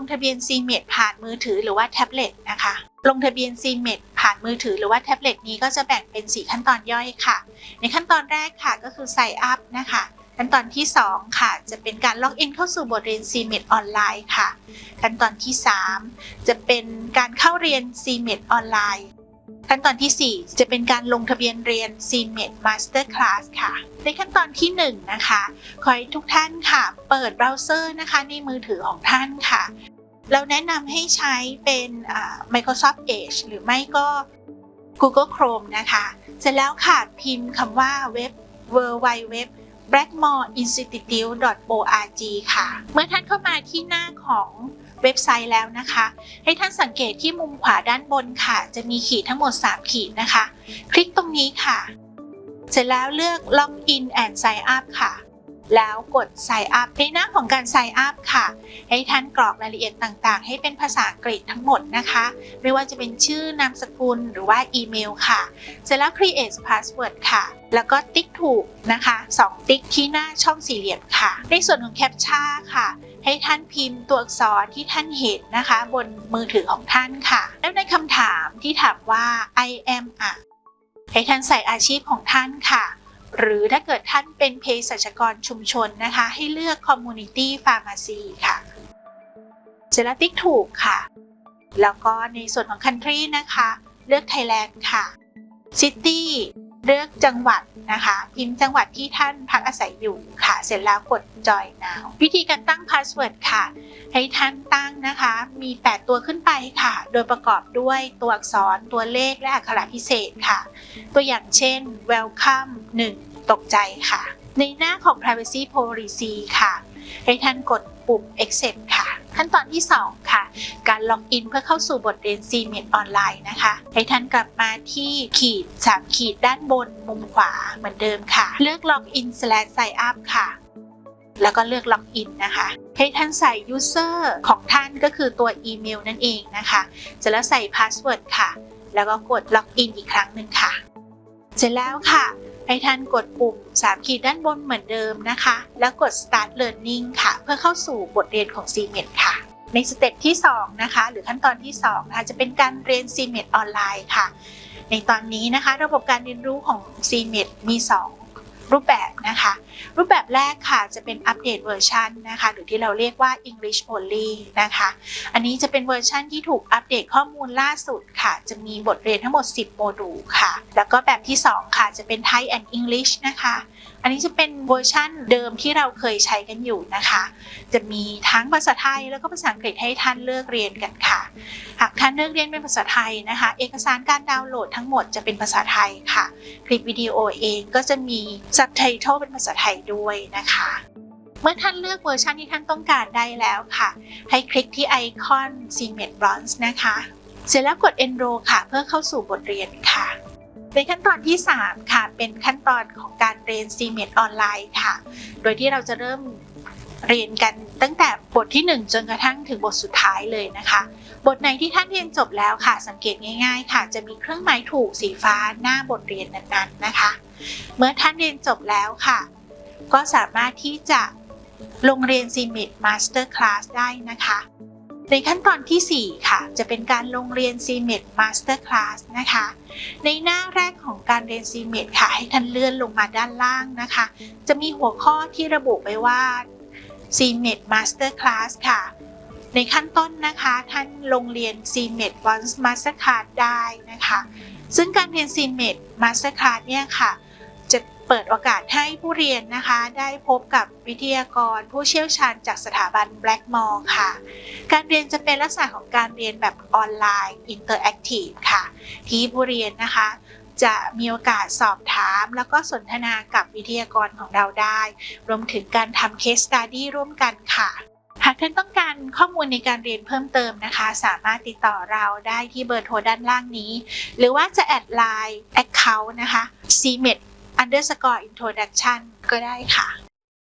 งทะเบียน CMET ผ่านมือถือหรือว่าแท็บเล็ตนะคะ ลงทะเบียน CMET ผ่านมือถือหรือว่าแท็บเล็ตนี้ก็จะแบ่งเป็น 4 ขั้นตอนย่อยค่ะ ในขั้นตอนแรกค่ะก็คือ Sign Up นะคะ ขั้นตอนที่ 2 ค่ะ จะเป็นการล็อกอินเข้าสู่บทเรียน CMET ออนไลน์ค่ะ ขั้นตอนที่ 3 จะเป็นการเข้าเรียน CMET ออนไลน์ขั้นตอนทีสี่4 จะเป็นการลงทะเบียนเรียน CMET Master Class ค่ะ ในขั้นตอนที่ 1 นะคะ ขอให้ทุกท่านค่ะ เปิดเบราว์เซอร์นะคะในมือถือของท่านค่ะ เราแนะนำให้ใช้เป็น Microsoft Edge หรือไม่ก็ Google Chrome นะคะ เสร็จแล้วค่ะพิมพ์คำว่าเว็บ w w w blackmoreinstitute.org ค่ะ เมื่อท่านเข้ามาที่หน้าของเว็บไซต์แล้วนะคะ ให้ท่านสังเกตที่มุมขวาด้านบนค่ะ จะมีขีดทั้งหมด 3 ขีดนะคะ คลิกตรงนี้ค่ะ เสร็จแล้วเลือก Login and Sign Up ค่ะ แล้วกด Sign Up ในหน้าของการ Sign Up ค่ะ ให้ท่านกรอกรายละเอียดต่างๆ ให้เป็นภาษาอังกฤษทั้งหมดนะคะ ไม่ว่าจะเป็นชื่อนามสกุลหรือว่าอีเมลค่ะ เสร็จแล้ว create password ค่ะ แล้วก็ติ๊กถูกนะคะ 2 ติ๊กที่หน้าช่องสี่เหลี่ยมค่ะ ในส่วนของแคปชั่นค่ะให้ท่านพิมพ์ตัวอักษรที่ท่านเห็นนะคะ บนมือถือของท่านค่ะ แล้วในคำถามที่ถามว่า I am a ให้ท่านใส่อาชีพของท่านค่ะ หรือถ้าเกิดท่านเป็นเภสัชกรชุมชนนะคะ ให้เลือก community pharmacy ค่ะเจลาติกถูกค่ะ แล้วก็ในส่วนของ country นะคะ เลือก Thailand ค่ะ city เลือกจังหวัดนะคะ พิมพ์จังหวัดที่ท่านพักอาศัยอยู่ค่ะ เสร็จแล้วกด join now วิธีการตั้ง password ค่ะ ให้ท่านตั้งนะคะ มี 8 ตัวขึ้นไปค่ะ โดยประกอบด้วยตัวอักษรตัวเลขและอักขระพิเศษค่ะ ตัวอย่างเช่น welcome 1 ตกใจค่ะ ในหน้าของ privacy policy ค่ะ ให้ท่านกดปุ่ม accept ค่ะ ขั้นตอนที่ 2 ค่ะ การล็อกอินเพื่อเข้าสู่บทเรียน CMET ออนไลน์นะคะ ให้ท่านกลับมาที่ขีด3ขีดด้านบนมุมขวาเหมือนเดิมค่ะ เลือก login slash sign up ค่ะ แล้วก็เลือก login นนะคะ ให้ท่านใส่ user ของท่านก็คือตัวอีเมลนั่นเองนะคะเสร็จแล้วใส่ password ค่ะ แล้วก็กด login อีกครั้งหนึ่งค่ะ เสร็จแล้วค่ะ ให้ท่านกดปุ่ม3ขีดด้านบนเหมือนเดิมนะคะ แล้วกด start learning ค่ะ เพื่อเข้าสู่บทเรียนของ CMET ค่ะ ในสเต็ปที่ 2 นะคะ หรือขั้นตอนที่2นะคะจะเป็นการเรียน CMET ออนไลน์ค่ะ ในตอนนี้นะคะ ระบบการเรียนรู้ของ CMET มี 2 รูปแบบนะคะ รูปแบบแรกค่ะจะเป็นอัปเดตเวอร์ชันนะคะหรือที่เราเรียกว่า English only นะคะ อันนี้จะเป็นเวอร์ชันที่ถูกอัปเดตข้อมูลล่าสุดค่ะ จะมีบทเรียนทั้งหมด 10 โมดูลค่ะ แล้วก็แบบที่ 2 ค่ะจะเป็น Thai and English นะคะอันนี้จะเป็นเวอร์ชั่นเดิมที่เราเคยใช้กันอยู่นะคะ จะมีทั้งภาษาไทยแล้วก็ภาษาอังกฤษให้ท่านเลือกเรียนกันค่ะ หากท่านเลือกเรียนเป็นภาษาไทยนะคะ เอกสารการดาวน์โหลดทั้งหมดจะเป็นภาษาไทยค่ะ คลิปวิดีโอเองก็จะมี subtitle เป็นภาษาไทยด้วยนะคะ เมื่อท่านเลือกเวอร์ชันที่ท่านต้องการได้แล้วค่ะ ให้คลิกที่ไอคอน CMET Bronze นะคะ เสร็จแล้วกด Enroll ค่ะ เพื่อเข้าสู่บทเรียนค่ะ ในขั้นตอนที่ 3 ค่ะ เป็นขั้นตอนของการเรียน CMET ออนไลน์ค่ะ โดยที่เราจะเริ่มเรียนกันตั้งแต่บทที่ 1 จนกระทั่งถึงบทสุดท้ายเลยนะคะ บทไหนที่ท่านเรียนจบแล้วค่ะ สังเกตง่าย ๆ ค่ะ จะมีเครื่องหมายถูกสีฟ้าหน้าบทเรียนนั้นๆนะคะ เมื่อท่านเรียนจบแล้วค่ะ ก็สามารถที่จะลงเรียน CMET Master Class ได้นะคะ ในขั้นตอนทีสี่4 ค่ะ จะเป็นการลงเรียน CMET Master Class นะคะ ในหน้าแรกของการเรียน CMET ค่ะ ให้ท่านเลื่อนลงมาด้านล่างนะคะ จะมีหัวข้อที่ระบุไว้ว่า CMET Master Class ค่ะ ในขั้นต้นนะคะ ท่านลงเรียน CMET Once Master Class ได้นะคะ ซึ่งการเรียน CMET Master Class เนี่ยค่ะ เปิดโอกาสให้ผู้เรียนนะคะ ได้พบกับวิทยากรผู้เชี่ยวชาญจากสถาบัน Blackmore ค่ะ การเรียนจะเป็นลักษณะของการเรียนแบบออนไลน์อินเตอร์แอคทีฟค่ะ ที่ผู้เรียนนะคะ จะมีโอกาสสอบถาม แล้วก็สนทนากับวิทยากรของเราได้ รวมถึงการทำ case study ร่วมกันค่ะหากท่านต้องการข้อมูลในการเรียนเพิ่มเติมนะคะ สามารถติดต่อเราได้ที่เบอร์โทรด้านล่างนี้ หรือว่าจะแอดไลน์ account นะคะ cmet underscore introduction ก็ได้ค่ะ